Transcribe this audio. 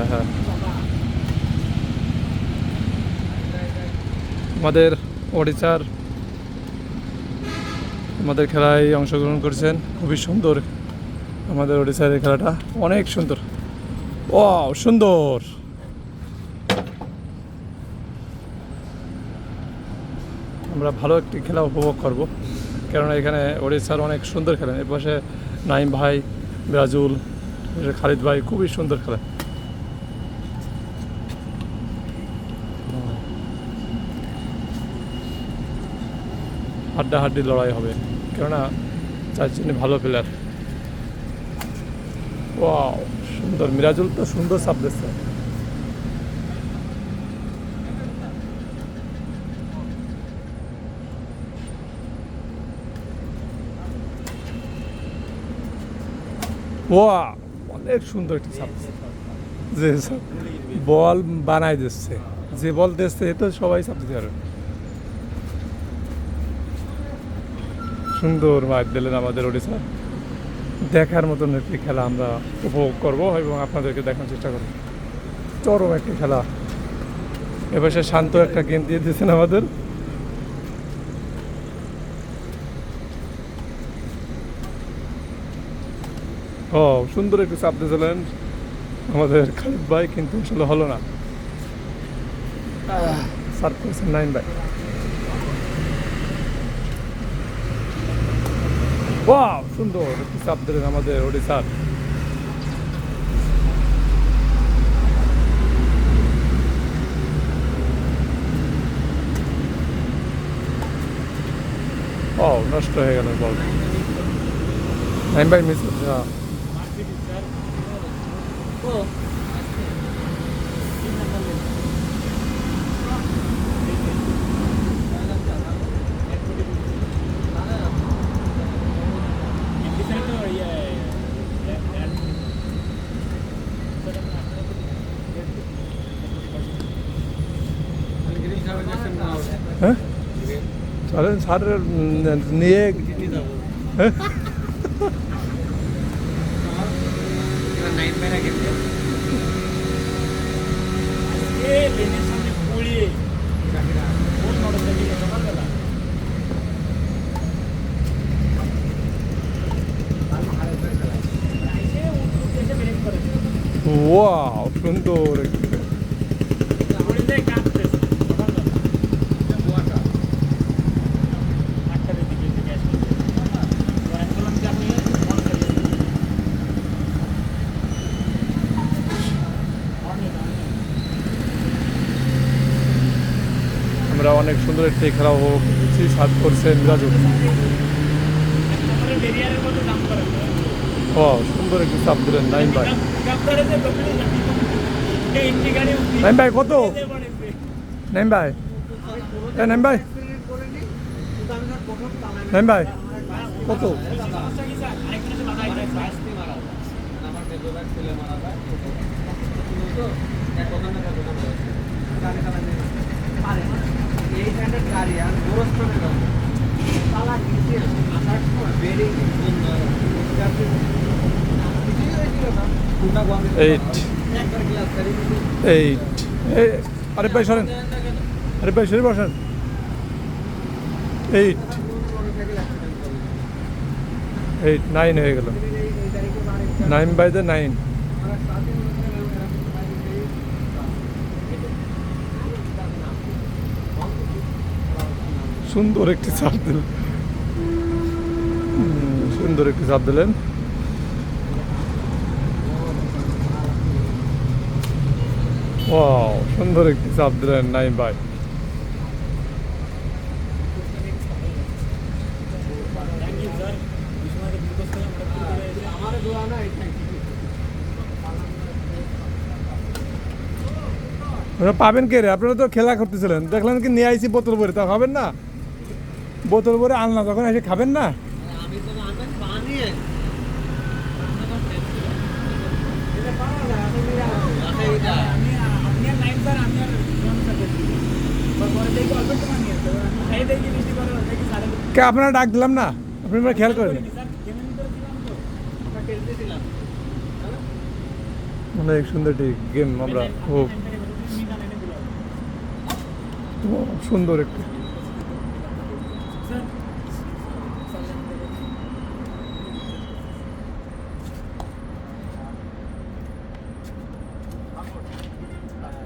হ্যাঁ হ্যাঁ আমাদের ওড়িশার, আমাদের খেলায় অংশগ্রহণ করেছেন। খুবই সুন্দর আমাদের ওড়িশার এই খেলাটা। অনেক সুন্দর। ও সুন্দর। আমরা ভালো একটি খেলা উপভোগ করব। কেননা এখানে ওড়িশার অনেক সুন্দর খেলেন এর পাশে নাইম ভাই, ব্রাজুল, খালিদ ভাই, খুবই সুন্দর খেলা। হাড্ডাহাড্ডি লড়াই হবে। কেননা চারজনই ভালো প্লেয়ার ওয়াও সুন্দর। মিরাজুল তো সুন্দর দিচ্ছে। ওয়া অনেক সুন্দর একটি সাপ যে বল বানাই দিচ্ছে। যে বল দিচ্ছে, এ তো সবাই পারবে। সুন্দর মাছ দিলেন আমাদের ওড়িশা। দেখার মতন একটি খেলা আমরা উপভোগ করব এবং আপনাদেরকে দেখানোর চেষ্টা করব। চরম একটি খেলা। এবার সে শান্ত একটা গেম দিয়ে দিয়েছেন আমাদের। ও সুন্দর একটু চাপ দিয়েছিলেন আমাদের খালিদ ভাই কিন্তু আসলে হলো না। সার্ভ করেছেন নাইন ভাই। ওয়াও সুন্দর একটু চাপ দিলেন আমাদের ওড়িশার ও নষ্ট হয়ে গেল বল নাইন ভাই মিস হ্যাঁ হ্যাঁ চলেন স্যার নিয়ে হ্যাঁ? ওয়াও সুন্দর একটি আমরা অনেক সুন্দর একটি খেলা উপভোগ করছি সাত করছেন মিরাজুল ও সুন্দর একটি চাপ দিলেন নাইন ভাই। নাইম ভাই, কত? নাইম ভাই। এ, নাইম ভাই। নাইম ভাই, কত? এইট এইট এই আরে ভাই, সরেন। আরে ভাই, সরে বসেন। এইট এইট নাইন হয়ে গেল। নাইন বাই দ্য নাইন সুন্দর একটি চাপ দিলেন। সুন্দর একটি চাপ দিলেন। সুন্দর একটি চাপ দিলেন নাইম ভাই। পাবেন কে রে? আপনারা তো খেলা করতেছিলেন। দেখলেন কি নিয়ে আইসি বোতল ভরে। তা খাবেন না? বোতল ভরে আনলা তখন এসে খাবেন না? কে আপনারা ডাক দিলাম না? আপনি খেয়াল করেন। অনেক সুন্দর একটি গেম আমরা খুব সুন্দর একটি। 끝.